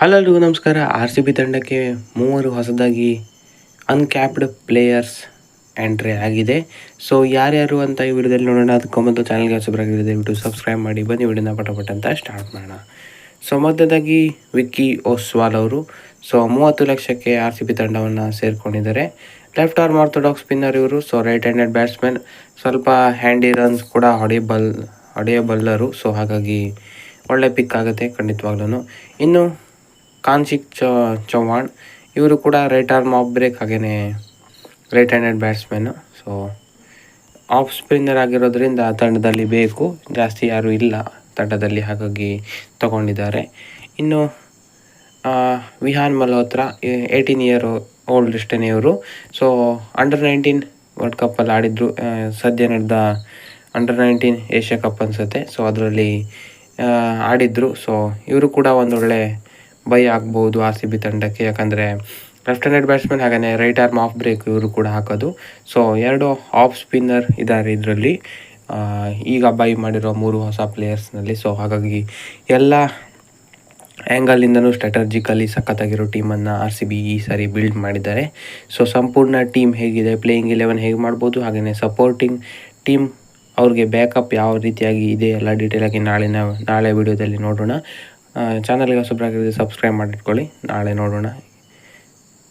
Hello ನಮಸ್ಕಾರ. R C B ತಂಡಕ್ಕೆ ಮೂವರು ಹೊಸದಾಗಿ ಅನ್ಕ್ಯಾಪ್ಡ್ ಪ್ಲೇಯರ್ಸ್ ಎಂಟ್ರಿ ಆಗಿದೆ. ಸೊ ಯಾರ್ಯಾರು ಅಂತ ಈ ವಿಡಿಯೋದಲ್ಲಿ ನೋಡೋಣ. ಅದಕ್ಕೆ ಮೊದಲು ಚಾನಲ್ಗೆ ಹೊಸಬರಾಗಿದೆ ದಯವಿಟ್ಟು ಸಬ್ಸ್ಕ್ರೈಬ್ ಮಾಡಿ. ಬನ್ನಿ, ವಿಡಿಯೋನ ಪಟ ಪಟ ಅಂತ ಸ್ಟಾರ್ಟ್ ಮಾಡೋಣ. ಸೊ ಮೊದಲಾಗಿ ವಿಕ್ಕಿ ಓಸ್ವಾಲ್ ಅವರು. ಸೊ ಮೂವತ್ತು ಲಕ್ಷಕ್ಕೆ ಆರ್ ಸಿ ಬಿ ತಂಡವನ್ನು ಸೇರಿಕೊಂಡಿದ್ದಾರೆ. ಲೆಫ್ಟ್ ಆರ್ಮ್ ಆರ್ಥೋಡಾಕ್ಸ್ ಸ್ಪಿನ್ನರ್ ಇವರು. ಸೊ ರೈಟ್ ಹ್ಯಾಂಡೆಡ್ ಬ್ಯಾಟ್ಸ್ಮನ್ ಸ್ವಲ್ಪ ಹ್ಯಾಂಡಿ ರನ್ಸ್ ಕೂಡ ಹೊಡೆಯಬಲ್, ಹೊಡೆಯಬಲ್ಲರು. ಸೊ ಹಾಗಾಗಿ ಒಳ್ಳೆ ಪಿಕ್ ಆಗುತ್ತೆ ಖಂಡಿತವಾಗ್ಲೂ ಇನ್ನು ಕಾನ್ಶಿಕ್ ಚ ಚೌಹಾಣ್ ಇವರು ಕೂಡ ರೈಟ್ ಆರ್ಮ್ ಆಫ್ ಬ್ರೇಕ್ ಹಾಗೇ right handed batsman so off spinner ಆಗಿರೋದ್ರಿಂದ ತಂಡದಲ್ಲಿ ಬೇಕು. ಜಾಸ್ತಿ ಯಾರೂ ಇಲ್ಲ ತಂಡದಲ್ಲಿ ಹಾಗಾಗಿ ತಗೊಂಡಿದ್ದಾರೆ. ಇನ್ನು Vihaan Malhotra eighteen year old ಇಷ್ಟೇ ಇವರು. ಸೊ ಅಂಡರ್ ನೈನ್ಟೀನ್ ವರ್ಲ್ಡ್ ಕಪ್ಪಲ್ಲಿ ಆಡಿದ್ರು ಸದ್ಯ ನಡೆದ ಅಂಡರ್ ನೈನ್ಟೀನ್ ಏಷ್ಯಾ ಕಪ್ ಅನಿಸುತ್ತೆ. ಸೊ ಅದರಲ್ಲಿ ಆಡಿದ್ರು. ಸೊ ಇವರು ಕೂಡ ಒಂದೊಳ್ಳೆ ಬೈ ಆಗ್ಬೋದು ಆರ್ ಸಿ ಬಿ ತಂಡಕ್ಕೆ. ಯಾಕಂದರೆ ಲೆಫ್ಟ್ ಹ್ಯಾಂಡೆಡ್ ಬ್ಯಾಟ್ಸ್ಮನ್ ಹಾಗೆಯೇ ರೈಟ್ ಆರ್ಮ್ ಆಫ್ ಬ್ರೇಕ್ ಇವರು ಕೂಡ ಹಾಕೋದು. ಸೊ ಎರಡು ಆಫ್ ಸ್ಪಿನ್ನರ್ ಇದ್ದಾರೆ ಇದರಲ್ಲಿ. ಈಗ ಬೈ ಮಾಡಿರೋ ಮೂರು ಹೊಸ ಪ್ಲೇಯರ್ಸ್ನಲ್ಲಿ ಸೊ ಹಾಗಾಗಿ ಎಲ್ಲ ಆ್ಯಂಗಲಿಂದನೂ ಸ್ಟ್ರಾಟಜಿಕಲಿ ಸಖತ್ತಾಗಿರೋ ಟೀಮನ್ನು ಆರ್ ಸಿ ಬಿ ಈ ಸಾರಿ ಬಿಲ್ಡ್ ಮಾಡಿದ್ದಾರೆ. ಸೊ ಸಂಪೂರ್ಣ ಟೀಮ್ ಹೇಗಿದೆ ಪ್ಲೇಯಿಂಗ್ ಇಲೆವೆನ್ ಹೇಗೆ ಮಾಡ್ಬೋದು ಹಾಗೆಯೇ ಸಪೋರ್ಟಿಂಗ್ ಟೀಮ್ ಅವ್ರಿಗೆ ಬ್ಯಾಕಪ್ ಯಾವ ರೀತಿಯಾಗಿ ಇದೆ, ಎಲ್ಲ ಡೀಟೇಲಾಗಿ ನಾಳಿನ, ನಾಳೆ ವಿಡಿಯೋದಲ್ಲಿ ನೋಡೋಣ. ಚಾನಲ್ಗೆ ಹೊಸಬ್ರಾಗಿದ್ರೆ ಸಬ್ಸ್ಕ್ರೈಬ್ ಮಾಡಿಟ್ಕೊಳ್ಳಿ. ನಾಳೆ ನೋಡೋಣ.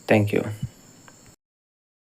Thank you